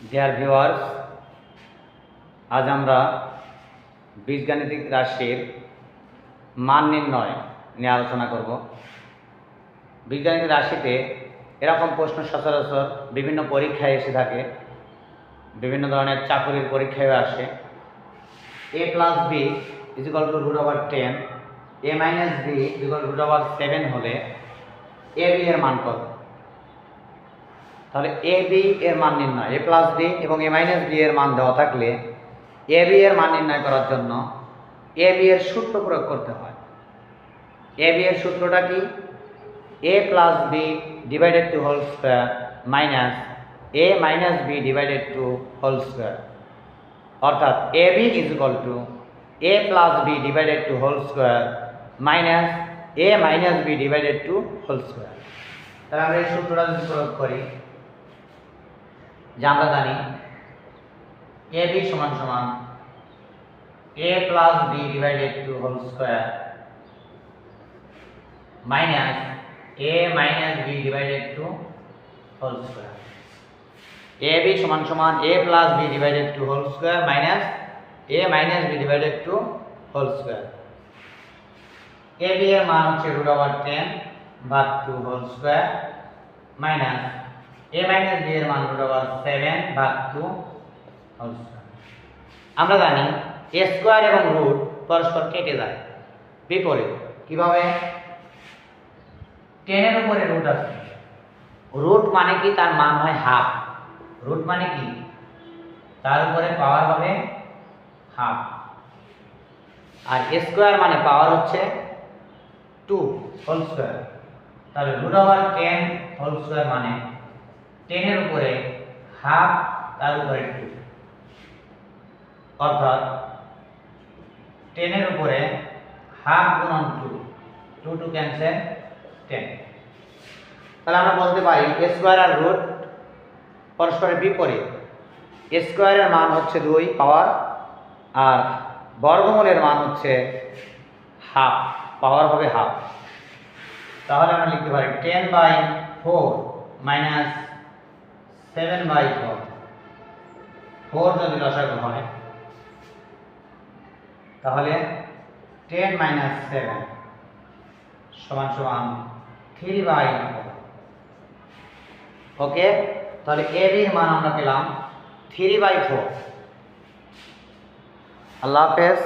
Dear viewers আজ আমরা বীজগাণিতিক রাশির মান নির্ণয় নিয়ে আলোচনা করব। বীজগাণিতিক রাশিতে এরকম প্রশ্ন সচরাচর বিভিন্ন পরীক্ষায় এসে থাকে, বিভিন্ন ধরনের চাকরির পরীক্ষায় আসে। A plus B is equal to root over ten A minus B is equal root over seven হলে এ বি এর মান কত? তাহলে এ, বি এর মান নির্ণয়, এ প্লাস বি এবং এ মাইনাস বি এর মান দেওয়া থাকলে এ, বি এর মান নির্ণয় করার জন্য এ, বি এর সূত্র প্রয়োগ করতে হয়। এ, বি এর সূত্রটা কি? A plus B divided two whole square minus A minus B divided two whole square অর্থাৎ A, B is equal to A plus B divided two whole square minus A minus B divided two whole square তাহলে আমরা এই সূত্রটা যদি প্রয়োগ করি যে আমরা জানি এ বি সমান সমান A plus B divided two whole square minus A minus B divided two whole square A B সমান সমান A plus B divided two whole square minus A minus B divided two whole square A B এর মান হচ্ছে root over ten ভাগ two whole square minus A minus B এর মান root over seven ভাগ two আমরা জানি এ square এবং রুট পরস্পর কেটে যায়। বিপরীত, কীভাবে? টেনের উপরে রুট আছে। রুট মানে কি? তার মান হয় হাফ রুট মানে কি? তার উপরে পাওয়ার হবে হাফ আর স্কোয়ার মানে পাওয়ার হচ্ছে টু হোল স্কোয়ার তাহলে root over ten whole square মানে টেনের উপরে হাফ তার উপরে টু। অর্থাৎ টেনের উপরে হাফ গুণন two. Two two cancel ten. তাহলে আমরা বলতে পারি স্কোয়ার আর রুট পরস্পরের বিপরীত। স্কোয়ারের মান হচ্ছে দুই পাওয়ার আর বর্গমূলের মান হচ্ছে হাফ, পাওয়ার হবে হাফ। তাহলে আমরা লিখতে পারি ten by four minus seven by four four যদি দশাগু হয়, তাহলে টেন মাইনাস সেভেন সমান সমান থ্রি বাই ওকে তাহলে এ বির মান আমরা পেলাম থ্রি বাই ফোর আল্লাহ হাফেজ।